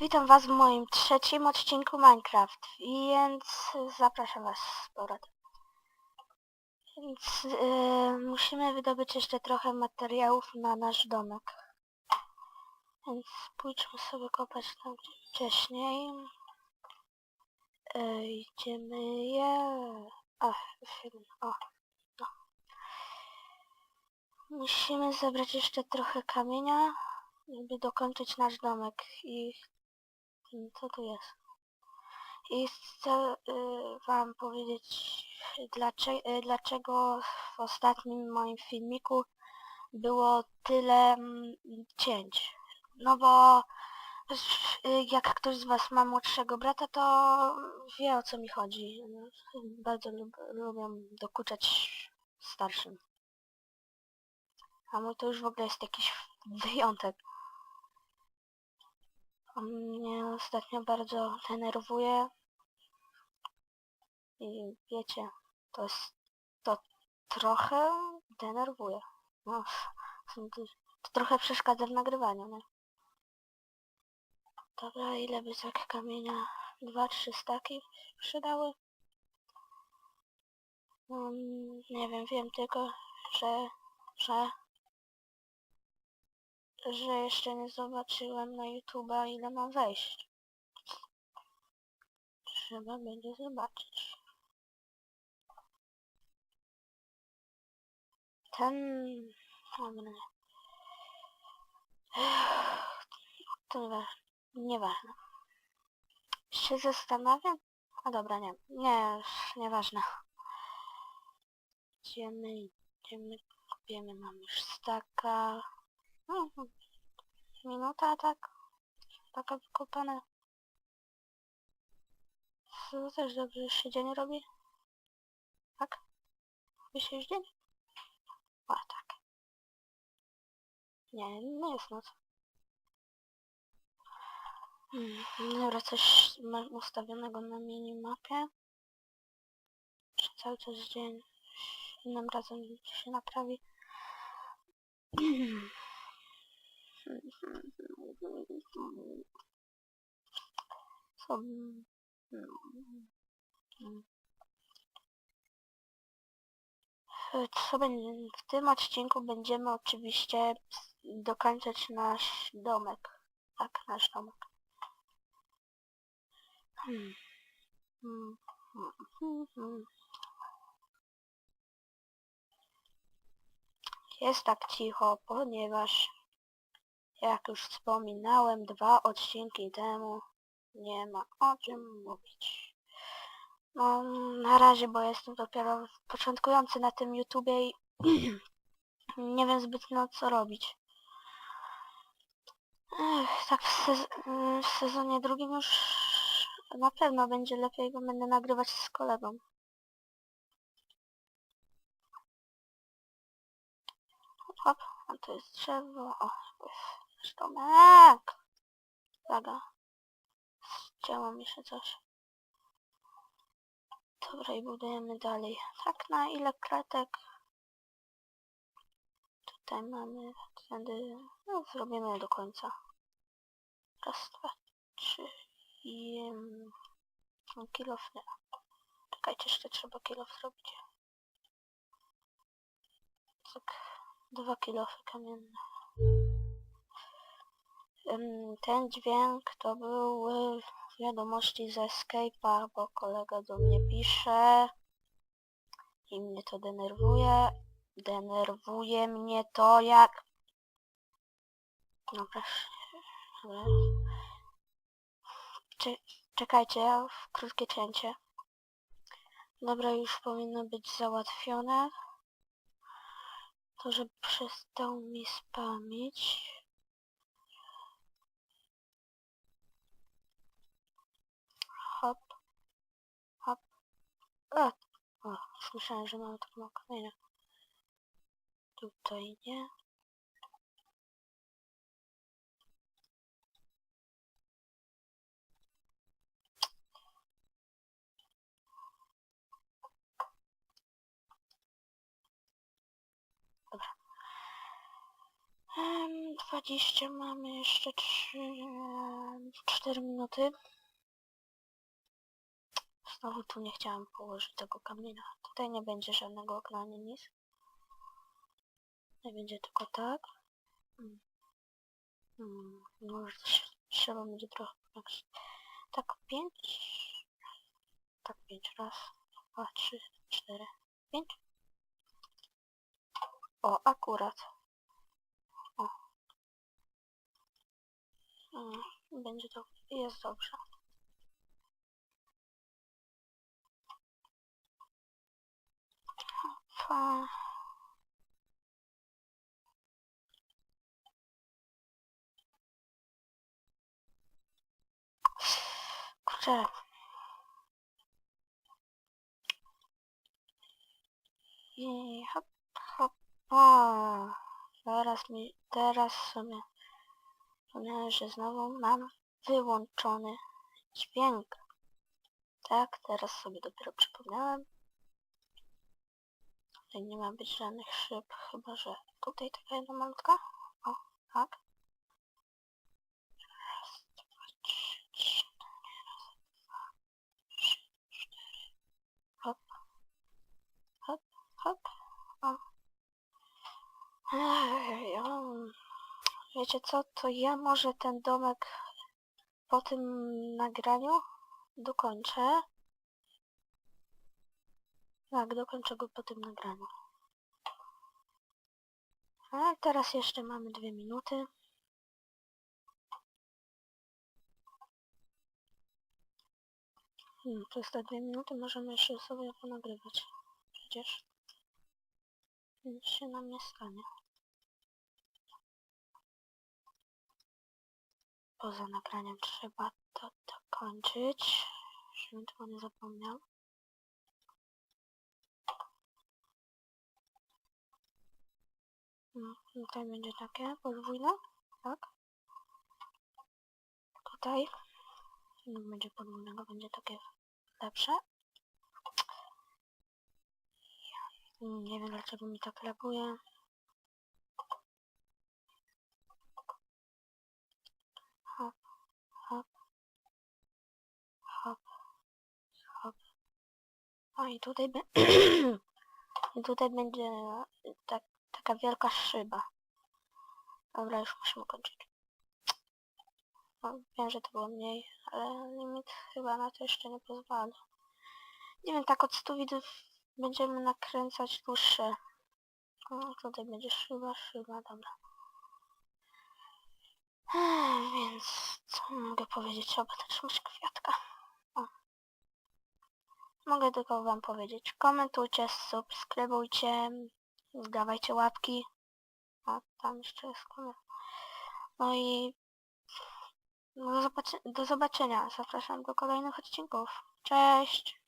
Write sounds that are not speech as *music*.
Witam Was w moim trzecim odcinku Minecraft, więc zapraszam Was z powrotem. Więc yy, musimy wydobyć jeszcze trochę materiałów na nasz domek. Więc pójdźmy sobie kopać tam wcześniej. Yy, idziemy je... Ach, film, o, no. Musimy zebrać jeszcze trochę kamienia, żeby dokończyć nasz domek i Co tu jest? I chcę y, wam powiedzieć, dlaczego, y, dlaczego w ostatnim moim filmiku było tyle mm, cięć. No bo y, jak ktoś z was ma młodszego brata, to wie o co mi chodzi. Bardzo lub, lubią dokuczać starszym. A mój to już w ogóle jest jakiś wyjątek. On mnie ostatnio bardzo denerwuje. I wiecie, to jest... to trochę denerwuje. No, to trochę przeszkadza w nagrywaniu, nie? Dobra, ile by tak kamienia? Dwa, trzy staki przydały? Um, nie wiem, wiem tylko, że... że że jeszcze nie zobaczyłem na YouTube'a ile mam wejść. Trzeba będzie zobaczyć. Ten... Dobra. *sighs* To nieważne. Się zastanawiam? A dobra, nie. Nie, nieważne. Idziemy, idziemy, kupiemy, mamy już staka. Mhm. Minuta, tak? Taka wykopana. To też dobrze się dzień robi. Tak? Robi się dzień? A, tak. Nie, nie jest noc. Hmm, dobra, coś mam ustawionego na minimapie. Czy cały czas dzień? Innym razem się naprawi. *clears throat* Co? Będzie w tym odcinku będziemy oczywiście dokończać nasz domek. Tak, nasz domek. Hmm, hmm, hmm. Jest tak cicho, ponieważ jak już wspominałem dwa odcinki temu, nie ma o czym mówić. No, na razie, bo jestem dopiero początkujący na tym YouTubie i *clears throat* nie wiem zbytnio co robić. Ech, tak w, sez w sezonie drugim już na pewno będzie lepiej, bo będę nagrywać z kolegą. Hop, a to jest drzewo. O, nasz domek. Laga. Chciało mi się coś. Dobra i budujemy dalej. Tak na ile kratek? Tutaj mamy wtedy... No zrobimy do końca. Raz, dwa, trzy i... Um, kilof. Czekajcie, jeszcze trzeba kilof zrobić. Tak, dwa kilofy kamienne. Ten dźwięk to były wiadomości ze Skype'a, bo kolega do mnie pisze i mnie to denerwuje. Denerwuje mnie to jak... Dobra. Dobra. Cze czekajcie, w krótkie cięcie. Dobra, już powinno być załatwione. To, że przestał mi spamić. Hop. Hop. A. O, myślałem, że mamy tak mało kamienia. Tutaj nie. Dobra. Em, 20 mamy jeszcze 3, 4 minuty. Znowu tu nie chciałam położyć tego kamienia. Tutaj nie będzie żadnego okna ani nic. Nie będzie tylko tak. Mm. Mm, Może też trzeba będzie trochę. Tak pięć. Tak pięć. Raz, dwa, trzy, cztery, pięć. O, akurat. O. Mm, Będzie to... Jest dobrze. Fa... Kurczę. I hop, hop. O, teraz mi, teraz sobie przypomniałem, że znowu mam wyłączony dźwięk. Tak, teraz sobie dopiero przypomniałem. Tutaj nie ma być żadnych szyb, chyba że tutaj taka jedna malutka. O, tak. Raz, dwa, trzy, cztery, raz, dwa, trzy, cztery. Hop. Hop, hop. O. Wiecie co, to ja może ten domek po tym nagraniu dokończę. Tak, dokończę go po tym nagraniu. A teraz jeszcze mamy dwie minuty. Hmm, przez te dwie minuty możemy jeszcze sobie ponagrywać. Przecież nic się nam nie stanie. Poza nagraniem trzeba to dokończyć, żebym tego nie zapomniał. No, tutaj będzie takie podwójne, tak? Tutaj nie będzie podwójnego, będzie takie lepsze. Nie wiem dlaczego mi tak laguje. Hop, hop, hop, hop. O i tutaj. *clears throat* I tutaj będzie tak, taka wielka szyba. Dobra, już musimy kończyć. No, wiem, że to było mniej, ale limit chyba na to jeszcze nie pozwala. Nie wiem, tak od 100 widzów będziemy nakręcać dłuższe. O, tutaj będzie szyba, szyba, dobra. Więc co mogę powiedzieć? Trzeba trzymać kwiatka. O. Mogę tylko wam powiedzieć. Komentujcie, subskrybujcie, dawajcie łapki. O, tam jeszcze jest koment. No i do, do zobaczenia. Zapraszam do kolejnych odcinków. Cześć!